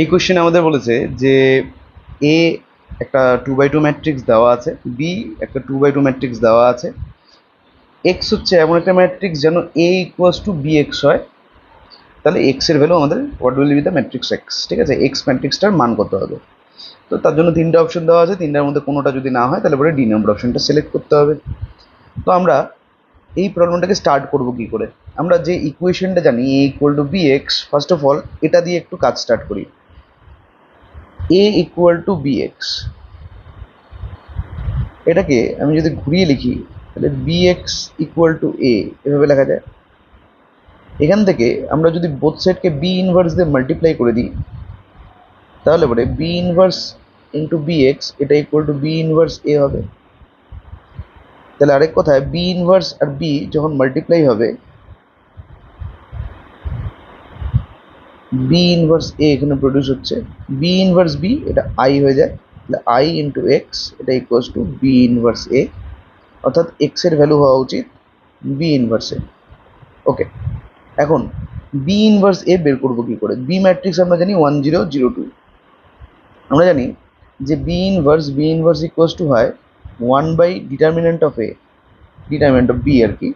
এই কোশ্চেনে আমাদের বলেছে যে এ একটা টু বাই টু ম্যাট্রিক্স দেওয়া আছে বি একটা টু বাই টু ম্যাট্রিক্স দেওয়া আছে। এক্স হচ্ছে এমন একটা ম্যাট্রিক্স যেন A equals to B X হয়। তাহলে এক্সের ভ্যালু আমাদের what will be the matrix X ঠিক আছে? এক্স ম্যাট্রিক্সটার মান কত হবে? তো তার জন্য তিনটা অপশন দেওয়া আছে, তিনটার মধ্যে কোনোটা যদি না হয়, তাহলে পরে ডি নম্বর অপশনটা সিলেক্ট করতে হবে। তো আমরা এই প্রবলেমটাকে স্টার্ট করব কি করে? আমরা যে ইকুয়েশনটা জানি A equal to B X first of all এটা দিয়ে একটু কাজ স্টার্ট করি। A equal to B X এটাকে আমি যদি ঘুরিয়ে লিখি, তাহলে B X equal to A এভাবে লেখা যায়। এখান থেকে আমরা যদি বোথ সাইডকে বি ইনভার্স দিয়ে মাল্টিপ্লাই করে দিই, তাহলে পরে B inverse into B X এটা equal to B inverse A হবে। তাহলে আরেক কথায় বি ইনভার্স আর বি যখন মাল্টিপ্লাই হবে বি ইনভার্স এ এখানে প্রডিউস হচ্ছে। বি ইনভার্স বি এটা আই হয়ে যায়। তাহলে আই ইন্টু এক্স এটা equals to B inverse A অর্থাৎ এক্সের ভ্যালু হওয়া উচিত বি ইনভার্স ওকে এখন বি ইনভার্স এ বের করব কি করে? বি ম্যাট্রিক্স আমরা জানি ওয়ান জিরো জিরো টু আমরা জানি যে B inverse B inverse equals to হয় one by determinant of A determinant of B আর কি।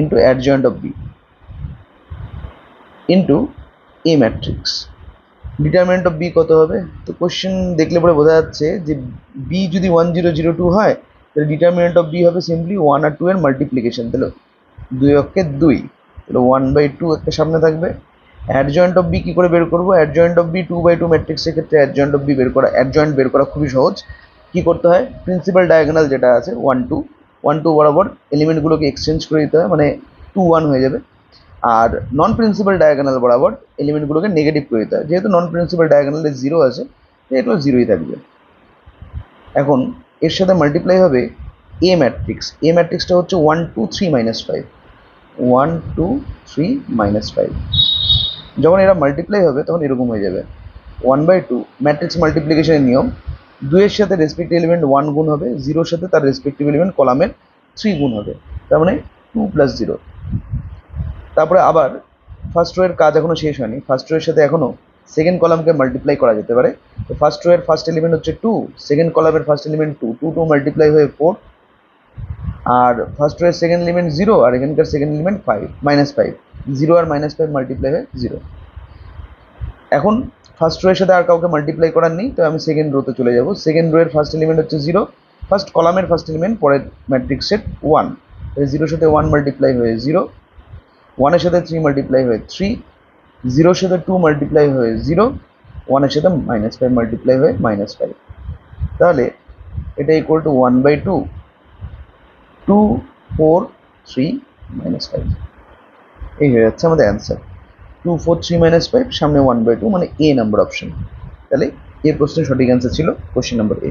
Into adjoint of B into A matrix determinant of B কত হবে? তো কোশ্চেন দেখলে পরে বোঝা যাচ্ছে যে বি যদি ওয়ান জিরো জিরো টু হয়, তাহলে ডিটারমিনেন্ট অফ বি হবে সিম্পলি ওয়ান আর টু এর মাল্টিপ্লিকেশন তাহলে দুই অক্ষে দুই। তাহলে ওয়ান বাই টু একটা সামনে থাকবে। অ্যাডজয়েন্ট অফ বি কী করে বের করব? Adjoint of B two by two ম্যাট্রিক্সের ক্ষেত্রে অ্যাডজয়েন্ট অফ বি বের করা অ্যাডজয়েন্ট বের করা খুবই সহজ। কী করতে হয়? প্রিন্সিপাল ডায়াগোনাল যেটা আছে ওয়ান টু ওয়ান টু বরাবর এলিমেন্টগুলোকে এক্সচেঞ্জ করে দিতে হয় মানে টু ওয়ান হয়ে যাবে। আর নন প্রিন্সিপাল ডায়াগোনাল বরাবর এলিমেন্টগুলোকে নেগেটিভ করে দিতে হয়। যেহেতু নন প্রিন্সিপাল ডায়াগোনালে জিরো আছে এগুলো জিরোই থাকবে। এখন এর সাথে মাল্টিপ্লাই হবে এ ম্যাট্রিক্স এ ম্যাট্রিক্সটা হচ্ছে one two three minus five one two three minus five যখন এরা মাল্টিপ্লাই হবে, তখন এরকম হয়ে যাবে। ওয়ান বাই টু ম্যাট্রিক্স মাল্টিপ্লিকেশনের নিয়ম। দুইয়ের সাথে রেসপেক্টিভ এলিমেন্ট ওয়ান গুণ হবে জিরোর সাথে তার রেসপেক্টিভ এলিমেন্ট কলামের থ্রি গুণ হবে। তার মানে টু প্লাস জিরো তারপরে আবার ফার্স্ট রোয়ের কাজ এখনও শেষ হয়নি। ফার্স্ট রোয়ের সাথে এখনও সেকেন্ড কলামকে মাল্টিপ্লাই করা যেতে পারে। তো ফার্স্ট রোয়ের ফার্স্ট এলিমেন্ট হচ্ছে টু সেকেন্ড কলামের first element two two two multiply হয়ে ফোর আর ফার্স্ট রোয়ের সেকেন্ড এলিমেন্ট জিরো আর এখানকার second element five minus five zero আর মাইনাস ফাইভ মাল্টিপ্লাই হয়ে জিরো এখন ফার্স্ট রোয়ের সাথে আর কাউকে মাল্টিপ্লাই করার নেই, তো আমি সেকেন্ড রোতে চলে যাব। সেকেন্ড রোয়ের ফার্স্ট এলিমেন্ট হচ্ছে জিরো ফার্স্ট কলামের ফার্স্ট এলিমেন্ট পরের ম্যাট্রিক্সের ওয়ান জিরোর সাথে ওয়ান মাল্টিপ্লাই হয়ে জিরো ওয়ানের সাথে থ্রি মাল্টিপ্লাই হয়ে থ্রি জিরোর সাথে টু মাল্টিপ্লাই হয়ে জিরো ওয়ানের সাথে মাইনাস ফাইভ মাল্টিপ্লাই হয়ে মাইনাস ফাইভ তাহলে এটা equal to one by two two four three minus five এই হয়ে যাচ্ছে আমাদের answer two four three minus five সামনে ওয়ান বাই টু মানে এ নাম্বার অপশন তাহলে এ প্রশ্নের সঠিক অ্যান্সার ছিল কোশ্চেন নাম্বার এ